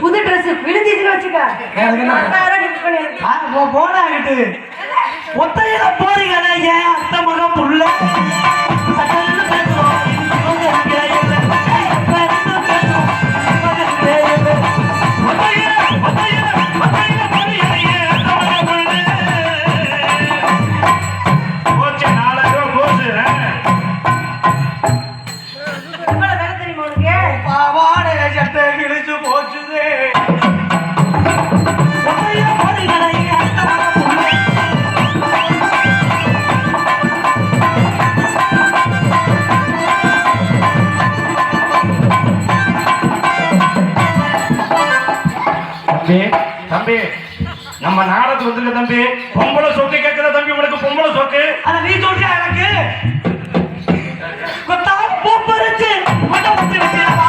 புது ட்ரெஸ் விழுந்துச்சுன்னு வச்சுக்க. போனா போறீங்க அத்தை மகம் புள்ள? தம்பி நம்ம நாடகத்துக்கு வந்திருக்க தம்பி. பொம்பளை சொக்கு கேட்கிற தம்பி? உனக்கு பொம்பளை சொக்கு? அத நீ சொல்றியா எனக்கு? கொத்தா பூ பறிச்சு மட்டை ஊத்தி வச்சிடவா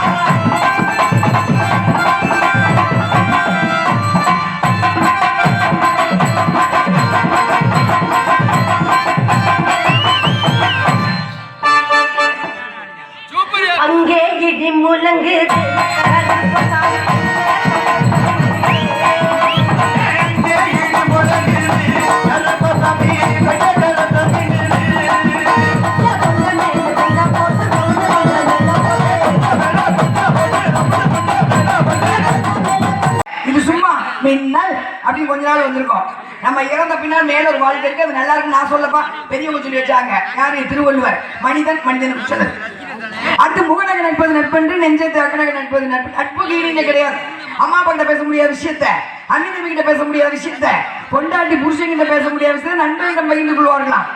அங்கே இடி முழங்கு கொஞ்ச நாள் வந்திருக்கோம். நம்ம இறந்த பின்னால் மேல ஒரு வாழ்க்கை இருக்கு. அது நல்லா இருக்கு நான் சொல்லப்பா. பெரியவங்க சொல்லி வச்சாங்க. யாரு? திருவள்ளுவர். மனிதன் மனிதன் சொன்னது அடுத்து முகநக நட்பது நட்பென்று நெஞ்சத்தை அக்கநக நட்பது நட்பு நட்பு கீழே கிடையாது. அம்மா அப்பா பேச முடியாத விஷயத்த அண்ணன் தம்பி கிட்ட பேச முடியாத விஷயத்த பொண்டாட்டி புருஷன்கிட்ட பேச முடியாத விஷயத்த நண்பர்களிடம் பகிர்ந்து கொள்வார்களாம்.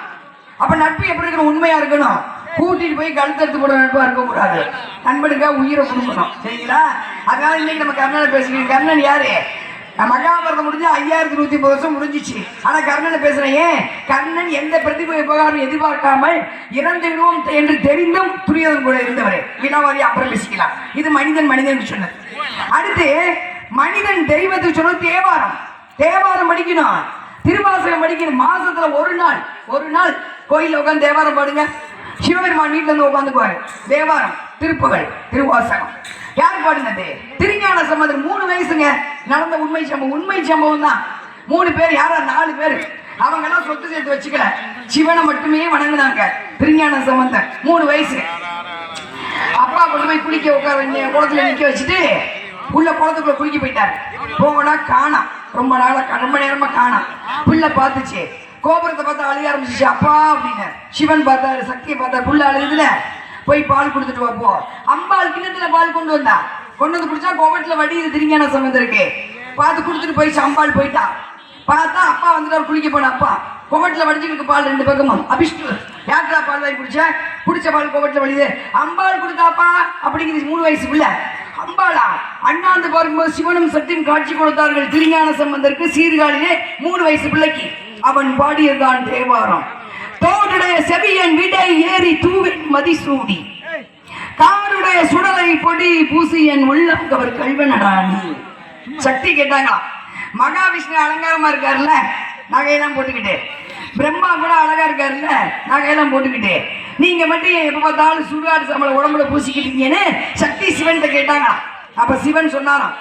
அப்ப நட்பு எப்படி இருக்கணும்? உண்மையா இருக்கணும். கூட்டிட்டு போய் கழுத்தெடுத்து போட நட்பா இருக்க கூடாது நண்பனுக்காக உயிரை கொடுக்கணும். சரிங்களா? அதனால இன்னைக்கு நம்ம கர்ணனை பேசுறீங்க கர்ணன் யாரு? மகாபாரதம் முடிஞ்சு ஐயாயிரத்தி நூத்தி முப்பது வருஷம் முடிஞ்சிச்சு. ஆனா கர்ணனை பேசுறேன் ஏன்? கர்ணன் எந்த பிரதிபை உபகாரம் எதிர்பார்க்காமல் இறந்து விடுவோம் என்று தெரிந்தும் துரியதன் கூட இருந்தவரே. வினாவாரி அப்புறம் பேசிக்கலாம் இது மனிதன் மனிதன் சொன்னது. அடுத்து மனிதன் தெய்வத்துக்கு சொன்னது தேவாரம். தேவாரம் படிக்கணும். திருவாசகம் படிக்கணும். மாசத்துல ஒரு நாள் ஒரு நாள் கோயில்ல உட்காந்து தேவாரம் பாடுங்க. சிவபெருமான் வீட்டுல இருந்து உட்காந்துக்குவாரு தேவாரம் திருப்புகள் திருவாசகம். யார் பாடினது? திருஞான சம்பந்தர். மூணு வயசுங்க. நடந்த உண்மை சம்பவம். உண்மை சம்பவம் தான் மூணு பேர் யாரா? நாலு பேர். அவங்க எல்லாம் சொத்து சேர்த்து வச்சுக்கல. சிவனை மட்டுமே வணங்கினாங்க. திருஞான சம்பந்தர். மூணு வயசு. அப்பா கொண்டு போய் குளிக்க உட்கார வேண்டிய குளத்துல நிக்க வச்சுட்டு உள்ள குளத்துக்குள்ள குளிக்க போயிட்டாரு. போனா காணாம் ரொம்ப நாளா ரொம்ப நேரமா காணாம் பிள்ளை பார்த்துச்சு. கோபுரத்தை பார்த்தா அழுக ஆரம்பிச்சிச்சு அப்பா அப்படின்னு. சிவன் பார்த்தாரு சக்தியை பார்த்தாரு புள்ள அழுகுதுல. போய் பால் கொடுத்துட்டு வாப்போ அம்பாள் கிண்ணத்துல பால் கொண்டு வந்தா. கொண்டு வந்து குடிச்சா கோபுரத்துல வடியுது திருஞான சம்பந்தம் இருக்கு? பார்த்து கொடுத்துட்டு போயிடுச்சு அம்பாள் போயிட்டா. பார்த்தா அப்பா வந்துட்டு குளிக்க போன அப்பா கோவட்டில் வடிச்சுக்கிட்டு பால் ரெண்டு பக்கமும். அபிஷ்டு. யாருக்கா பால் வாங்கி குடிச்ச? குடிச்ச பால் கோவட்டில் வலிது அம்பாள் கொடுத்தாப்பா அப்படிங்கிறது மூணு வயசு பிள்ளை அம்பாளா அண்ணாந்து பார்க்கும்போது சிவனும் சட்டின் காட்சி கொடுத்தார்கள். திருஞான சம்பந்தருக்கு சீர்காழியிலே மூணு வயசு பிள்ளைக்கு. அவன் பாடியதான் தேவாரம். தோடுடைய செவியன் விடை ஏறி தூவின் மதிசூடி காருடைய சுடலை பொடி பூசி என் உள்ளம் கவர் கல்வனடானி சக்தி கேட்டாங்களாம் மகாவிஷ்ணு அலங்காரமா இருக்காருல்ல? நகையெல்லாம் போட்டுக்கிட்டு. பிரம்மா கூட அழகா இருக்காருல்ல? நகையெல்லாம் போட்டுக்கிட்டு. நீங்க மட்டும் எப்ப பார்த்தாலும் சுடுகாடு சம்பளம் உடம்புல பூசிக்கிட்டீங்கன்னு சக்தி சிவன் கேட்டாங்களாம் அப்ப சிவன் சொன்னாராம்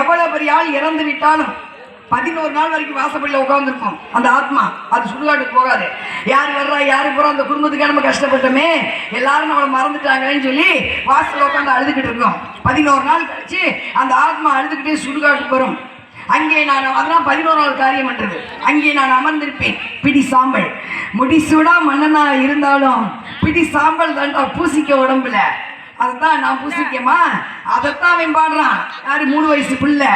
எவ்வளவு பெரிய ஆள் இறந்து விட்டாலும் பதினோரு நாள் வரைக்கும் வாசப்படியில் உட்காந்துருக்கும் அந்த ஆத்மா அது சுடுகாட்டுக்கு போகாது. யார் வர்றா யாரு போகிறோம் அந்த குடும்பத்துக்காக நம்ம கஷ்டப்பட்டோமே. எல்லாரும் நம்மளை மறந்துட்டாங்களேன்னு சொல்லி வாசல்ல உட்காந்து அழுதுகிட்டு இருக்கோம். பதினோரு நாள் கழிச்சு அந்த ஆத்மா அழுதுகிட்டே சுடுகாட்டுக்கு வரும். அங்கே நான் அதெல்லாம் பதினோரு நாள் காரியம் பண்ணுறது அங்கே நான் அமர்ந்திருப்பேன். பிடி சாம்பல். முடிசூடா மன்னனா இருந்தாலும் பிடி சாம்பல் தாண்டா பூசிக்க உடம்புல. அதைத்தான் நான் பூசிக்கமா அதைத்தான் அவன் பாடுறான். யாரு மூணு வயசு பிள்ளை?